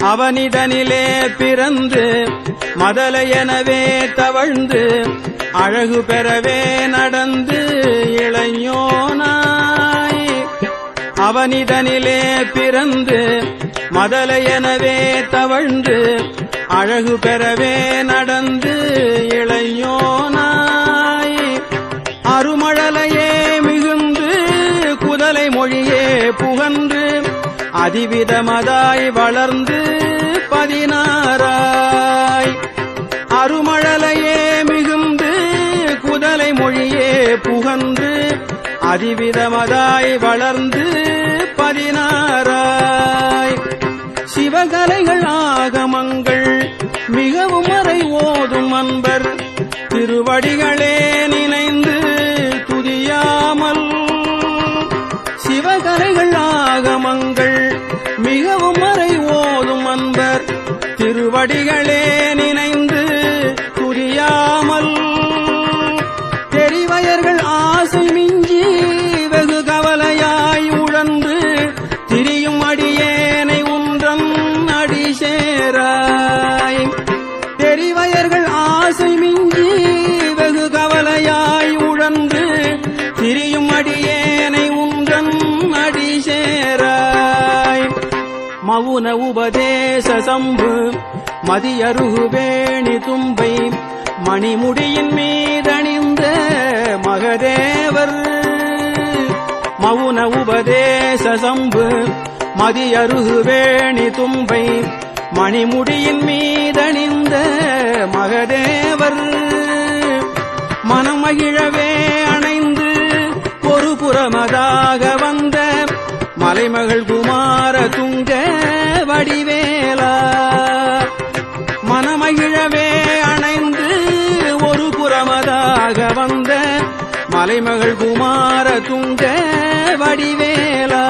அவனிடனிலே பிறந்து மதலையெனவே தவழ்ந்து அழகு பெறவே நடந்து இளைஞனாய். அவனிடனிலே பிறந்து மதலையெனவே தவழ்ந்து அழகு பெறவே நடந்து இளைஞ பதிவிதமதாய் வளர்ந்து பதினாராய் அருமழலையே மிகுந்து குதலை மொழியே புகந்து அதிவிதமதாய் வளர்ந்து பதினாராய் சிவகலைகள் ஆகமங்கள் மிகவும் மறை ஓதும் அன்பர் திருவடிகளே மிகவும் மறை ஓதும் அன்பர். திருவடிகளே நினைந்து புரியாமல் தெரிவயர்கள் ஆசை மிஞ்சி வெகு கவலையாய் உழன்று திரியும் அடியேனை உன்றன் அடி சேராய் மவுன உபதேச சம்பு மதியருகு வேணி தும்பை மணிமுடியின் மீதணிந்த மகதேவர். மவுன உபதேச சம்பு மதியருகு வேணி தும்பை மணிமுடியின் மீதணிந்த மகதேவர். மனமகிழவே அணைந்து ஒரு புறமதா மலைமகள் குமார துங்க வடிவேலா. மனமகிழவே அணைந்து ஒரு புறமதாக வந்த மலைமகள் குமார துங்க வடிவேலா.